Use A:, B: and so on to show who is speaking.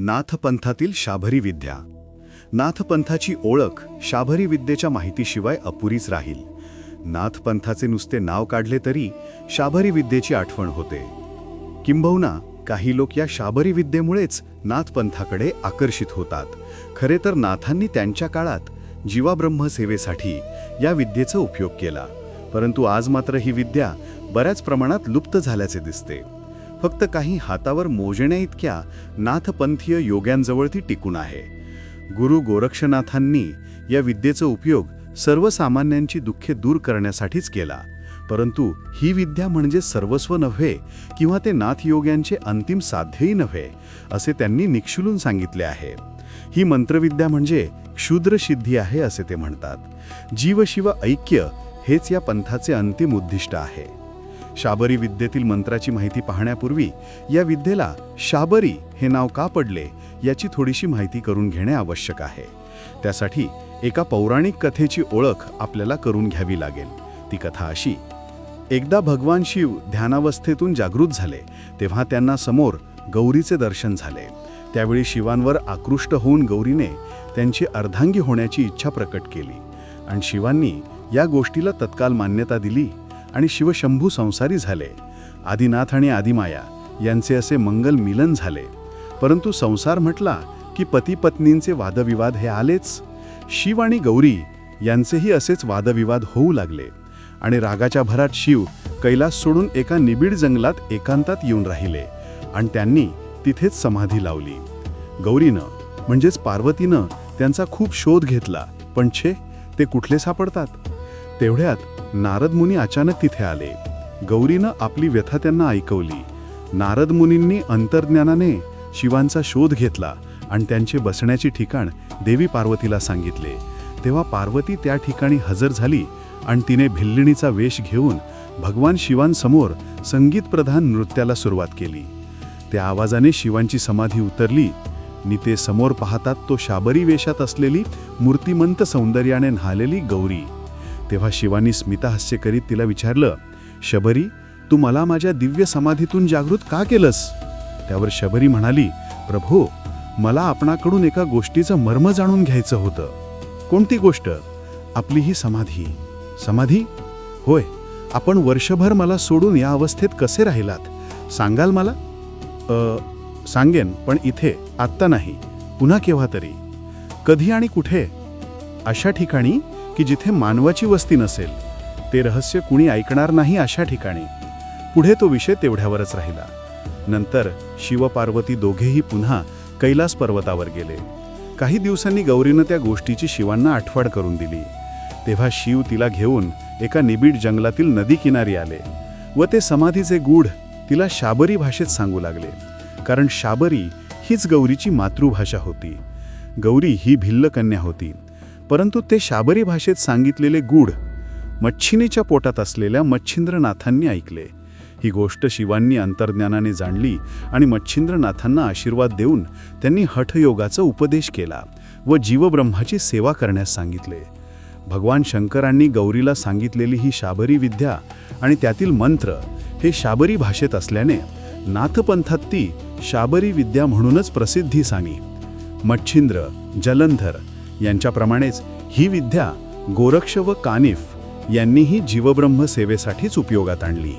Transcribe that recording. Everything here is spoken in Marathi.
A: नाथपंथातील शाभरी विद्या. नाथपंथाची ओळख शाभरी विद्येच्या माहितीशिवाय अपुरीच राहील. नाथपंथाचे नुसते नाव काढले तरी शाभरी विद्येची आठवण होते. किंबहुना काही लोक या शाबरी विद्येमुळेच नाथपंथाकडे आकर्षित होतात. खरे तर नाथांनी त्यांच्या काळात जीवाब्रह्मसेवेसाठी या विद्येचा उपयोग केला. परंतु आज मात्र ही विद्या बऱ्याच प्रमाणात लुप्त झाल्याचे दिसते. फक्त काही हातावर मोजण्या इतक्या नाथपंथीय योग्यांजवळ ती टिकून आहे. गुरु गोरक्षनाथांनी या विद्येचा उपयोग सर्वसामान्यांची दुःखे दूर करण्यासाठीच केला. परंतु ही विद्या म्हणजे सर्वस्व नव्हे किंवा ते नाथयोग्यांचे अंतिम साध्यही नव्हे असे त्यांनी निक्षुलून सांगितले आहे. ही मंत्रविद्या म्हणजे क्षुद्र सिद्धी आहे असे ते म्हणतात. जीवशिव ऐक्य हेच या पंथाचे अंतिम उद्दिष्ट आहे. शाबरी विद्येतील मंत्राची माहिती पाहण्यापूर्वी या विद्येला शाबरी हे नाव का पडले याची थोडीशी माहिती करून घेणे आवश्यक आहे. त्यासाठी एका पौराणिक कथेची ओळख आपल्याला करून घ्यावी लागेल. ती कथा अशी एकदा भगवान शिव ध्यानावस्थेतून जागृत झाले तेव्हा त्यांना समोर गौरीचे दर्शन झाले. त्यावेळी शिवांवर आकृष्ट होऊन गौरीने त्यांची अर्धांगी होण्याची इच्छा प्रकट केली. आणि शिवांनी या गोष्टीला तत्काल मान्यता दिली आणि शिवशंभू संसारी झाले. आदिनाथ आणि आदिमाया यांचे असे मंगल मिलन झाले. परंतु संसार म्हटला की पती पत्नींचे वादविवाद हे आलेच. शिव आणि गौरी यांचेही असेच वादविवाद होऊ लागले. आणि रागाच्या भरात शिव कैलास सोडून एका निबिड जंगलात एकांतात येऊन राहिले आणि त्यांनी तिथेच समाधी लावली. गौरीनं म्हणजेच पार्वतीनं त्यांचा खूप शोध घेतला. पण छे ते कुठले सापडतात? तेवढ्यात नारद मुनी अचानक तिथे आले. गौरीनं आपली व्यथा त्यांना ऐकवली. नारद मुनींनी अंतर्ज्ञानाने शिवांचा शोध घेतला आणि त्यांचे बसण्याचे ठिकाण देवी पार्वतीला सांगितले. तेव्हा पार्वती त्या ठिकाणी हजर झाली आणि तिने भिल्लिणीचा वेश घेऊन भगवान शिवांसमोर संगीतप्रधान नृत्याला सुरुवात केली. त्या आवाजाने शिवांची समाधी उतरली. नि ते समोर पाहतात तो शाबरी वेशात असलेली मूर्तिमंत सौंदर्याने न्हालेली गौरी. तेव्हा शिवानी स्मिताहास्य करीत तिला विचारलं शबरी तू मला माझ्या दिव्य समाधीतून जागृत का केलंस? त्यावर शबरी म्हणाली प्रभो मला आपणाकडून एका गोष्टीचं मर्म जाणून घ्यायचं होतं. कोणती गोष्ट? आपली ही समाधी. समाधी? होय आपण वर्षभर मला सोडून या अवस्थेत कसे राहिलात? सांगाल मला? अ, सांगेन पण इथे आत्ता नाही पुन्हा केव्हा तरी. कधी आणि कुठे? अशा ठिकाणी की जिथे मानवाची वस्ती नसेल ते रहस्य कुणी ऐकणार नाही अशा ठिकाणी. पुढे तो विषय तेवढ्यावरच राहिला. नंतर शिवपार्वती दोघेही पुन्हा कैलास पर्वतावर गेले. काही दिवसांनी गौरीनं त्या गोष्टीची शिवांना आठवण करून दिली. तेव्हा शिव तिला घेऊन एका निबिड जंगलातील नदी किनारी आले व ते समाधीचे गूढ तिला शाबरी भाषेत सांगू लागले. कारण शाबरी हीच गौरीची मातृभाषा होती. गौरी ही भिल्ल कन्या होती. परंतु ते शाबरी भाषेत सांगितलेले गूढ मच्छिनीच्या पोटात असलेल्या मच्छिंद्रनाथांनी ऐकले. ही गोष्ट शिवांनी अंतर्ज्ञानाने जाणली आणि मच्छिंद्रनाथांना आशीर्वाद देऊन त्यांनी हठयोगाचा उपदेश केला व जीवब्रह्माची सेवा करण्यास सांगितले. भगवान शंकरांनी गौरीला सांगितलेली ही शाबरी विद्या आणि त्यातील मंत्र हे शाबरी भाषेत असल्याने नाथपंथात ती शाबरी विद्या म्हणूनच प्रसिद्धी सांगी. मच्छिंद्र जलंधर यांच्याप्रमाणेच ही विद्या गोरक्ष व कानिफ यांनीही जीवब्रह्म सेवेसाठीच उपयोगात आणली.